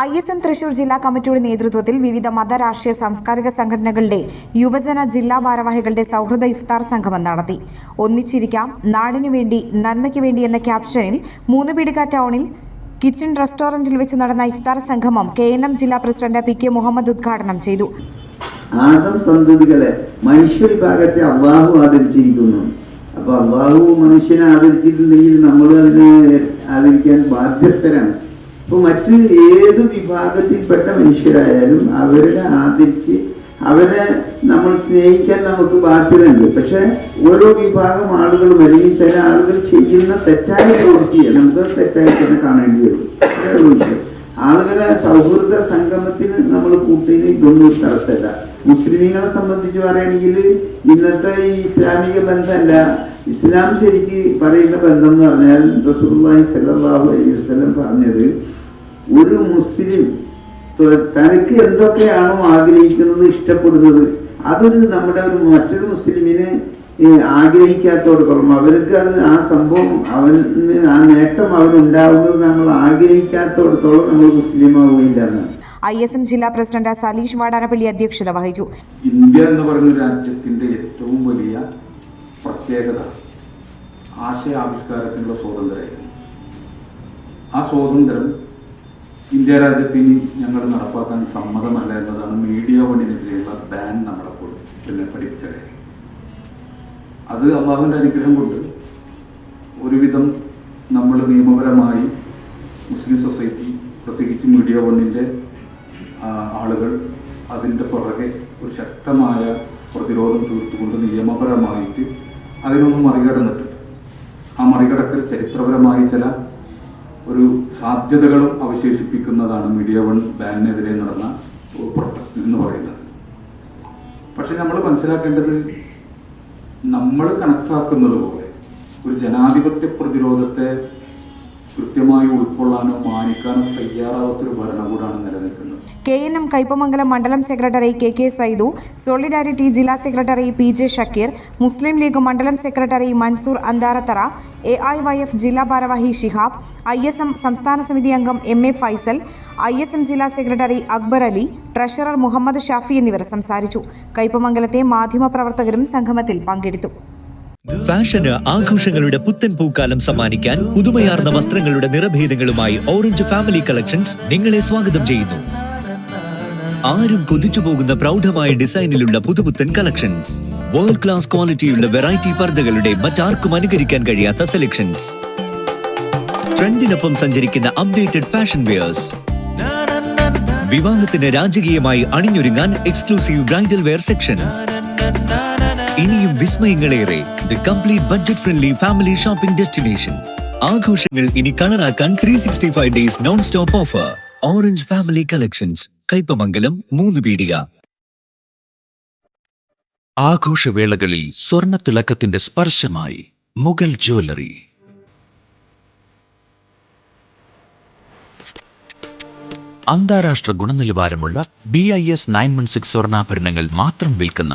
I S M Thrissur ജില്ലാ കമ്മിറ്റിയുടെ നേതൃത്വത്തിൽ വിവിധ മത രാഷ്ട്രീയ സാംസ്കാരിക സംഘടനകളുടെ യുവജന ജില്ലാ ഭാരവാഹികളുടെ സൗഹൃദ ഇഫ്താർ സംഗമം നടത്തി. ഒന്നിച്ചിരിക്കാം നാടിനു വേണ്ടി നന്മയ്ക്ക് വേണ്ടി എന്ന ക്യാപ്ഷനിൽ മൂന്നുപീടിക ടൗണിൽ കിച്ചൺ റെസ്റ്റോറന്റിൽ വെച്ച് നടന്ന ഇഫ്താർ സംഗമം കെ എൻ എം ജില്ലാ പ്രസിഡന്റ് പി കെ മുഹമ്മദ് ഉദ്ഘാടനം ചെയ്തു. ആദം സന്തതികളെ മനുഷ്യ വിഭാഗത്തെ അള്ളാഹു ആദരിച്ചിരിക്കുന്നു. അപ്പൊ അള്ളാഹു മനുഷ്യനെ ആദരിച്ചിട്ടുണ്ടെങ്കിൽ നമ്മൾ അതിനെ ആദരിക്കാൻ ബാധ്യസ്ഥരാണ്. അപ്പൊ മറ്റ് ഏത് വിഭാഗത്തിൽപ്പെട്ട മനുഷ്യരായാലും അവരെ ആദരിച്ച് അവരെ നമ്മൾ സ്നേഹിക്കാൻ നമുക്ക് ബാധ്യതയുണ്ട്. പക്ഷെ ഓരോ വിഭാഗം ആളുകൾ അല്ലെങ്കിൽ ചില ആളുകൾ ചെയ്യുന്ന തെറ്റായ പ്രവൃത്തിയെ നമുക്ക് തെറ്റായി തന്നെ കാണേണ്ടി വരും. ആളുകളെ സൗഹൃദ സംഗമത്തിന് നമ്മൾ കൂട്ടിന് ഇതൊന്നും തടസ്സമല്ല. മുസ്ലിമീങ്ങളെ സംബന്ധിച്ച് പറയുകയാണെങ്കിൽ ഇന്നത്തെ ഈ ഇസ്ലാമിക ബന്ധമല്ല. ഇസ്ലാം ശരിക്ക് പറയുന്ന ബന്ധം എന്ന് പറഞ്ഞാൽ റസൂലുള്ളാഹി സല്ലാഹു അലൈഹി വസ്ലം പറഞ്ഞത് ഒരു മുസ്ലിം തനിക്ക് എന്തൊക്കെയാണോ ആഗ്രഹിക്കുന്നത് ഇഷ്ടപ്പെടുന്നത് അതൊരു നമ്മുടെ ഒരു മറ്റൊരു മുസ്ലിമിന് ആഗ്രഹിക്കാത്തോട് കുറവ്. അവർക്ക് അത് ആ സംഭവം അവന് ആ നേട്ടം അവനുണ്ടാവുന്നത് നമ്മൾ ആഗ്രഹിക്കാത്തോടത്തോളം നമ്മൾ മുസ്ലിം ആവുകയില്ല എന്നാണ് ഐ എസ് എം ജില്ലാ പ്രസിഡന്റ് സലീഷ് വാടാനപ്പള്ളി അധ്യക്ഷത വഹിച്ചു. ഇന്ത്യ എന്ന് പറയുന്ന രാജ്യത്തിന്റെ ഏറ്റവും വലിയ പ്രത്യേകത ആശയ ആശയാവിഷ്കാരത്തിനുള്ള സ്വാതന്ത്ര്യമായിരുന്നു. ആ സ്വാതന്ത്ര്യം ഇന്ത്യ രാജ്യത്തിന് ഞങ്ങൾ നടപ്പാക്കാൻ സമ്മതമല്ല എന്നതാണ് മീഡിയ വണ്ണിനെതിരെയുള്ള ബാൻ നമ്മളപ്പോൾ പിന്നെ പഠിപ്പിച്ച കാര്യം അത് അള്ളാഹുവിന്റെ അനുഗ്രഹം കൊണ്ട് ഒരുവിധം നമ്മൾ നിയമപരമായി മുസ്ലിം സൊസൈറ്റി പ്രത്യേകിച്ച് മീഡിയ വണ്ണിന്റെ ആളുകൾ അതിന്റെ പുറകെ ഒരു ശക്തമായ പ്രതിരോധം തീർത്തുകൊണ്ട് നിയമപരമായിട്ട് അതിനൊന്നും മറികടന്നിട്ടുണ്ട് ആ മറികടക്കൽ ചരിത്രപരമായി ചില ഒരു സാധ്യതകളും അവശേഷിപ്പിക്കുന്നതാണ് മീഡിയ വൺ ബാനിനെതിരെ നടന്ന പ്രൊട്ടസ്റ്റ് എന്ന് പറയുന്നത്. പക്ഷെ നമ്മൾ മനസ്സിലാക്കേണ്ടത് നമ്മൾ കണക്കാക്കുന്നത് പോലെ ഒരു ജനാധിപത്യ പ്രതിരോധത്തെ കൃത്യമായി ഉൾക്കൊള്ളാനോ മാനിക്കാനോ തയ്യാറാവാത്തൊരു ഭരണകൂടമാണ് നിലനിൽക്കുന്നത്. കെ എൻ എം കൈപ്പമംഗലം മണ്ഡലം secretary K K Saidu solidarity ജില്ലാ secretary P J Shakeer Muslim League മണ്ഡലം secretary Mansoor Antharathara A I Y F ജില്ലാ ഭാരവാഹി ഷിഹാബ് ഐ എസ് എം സംസ്ഥാന സമിതി അംഗം M A Faisal I S M ജില്ലാ സെക്രട്ടറി അക്ബർ അലി ട്രഷറർ മുഹമ്മദ് ഷാഫി എന്നിവർ സംസാരിച്ചു. കൈപ്പമംഗലത്തെ മാധ്യമപ്രവർത്തകരും സംഗമത്തിൽ പങ്കെടുത്തു. ഫാഷന് ആഘോഷങ്ങളുടെ പുത്തൻ പൂക്കാലം സമ്മാനിക്കാൻ പുതുമയാർന്ന വസ്ത്രങ്ങളുടെ നിറഭേദങ്ങളുമായി ഓറഞ്ച് ഫാമിലി കളക്ഷൻസ് നിങ്ങളെ സ്വാഗതം ചെയ്യുന്നു. ആരും കൊതിച്ചു പോകുന്ന പ്രൗഢമായ ഡിസൈനിലുള്ള പുതുപുത്തൻ കളക്ഷൻസ്. വേൾഡ് ക്ലാസ് ക്വാളിറ്റിയുള്ള വെറൈറ്റി പർദ്ദകളുടെ മറ്റാർക്കും അനുകരിക്കാൻ കഴിയാത്ത സെലക്ഷൻസ് ട്രെൻഡിനൊപ്പം സഞ്ചരിക്കുന്ന അപ്ഡേറ്റഡ് ഫാഷൻ വെയേഴ്സ് വിവാഹത്തിന് രാജകീയമായി അണിഞ്ഞൊരുങ്ങാൻ എക്സ്ക്ലൂസീവ് ബ്രൈഡൽ വെയർ സെക്ഷൻ ഇനിയും വിസ്മയങ്ങളേറെ the complete budget friendly family shopping destination ആഘോഷങ്ങൾ ഇനി കളറാക്കാൻ three sixty five days non stop offer Orange family collections Kaipamangalam മൂന്ന് പീടിക ആഘോഷവേളകളിൽ സ്വർണത്തിളക്കത്തിന്റെ സ്പർശമായി മുഗൾ ജ്വല്ലറി. അന്താരാഷ്ട്ര ഗുണനിലവാരമുള്ള B I S nine one six സ്വർണാഭരണങ്ങൾ മാത്രം വിൽക്കുന്ന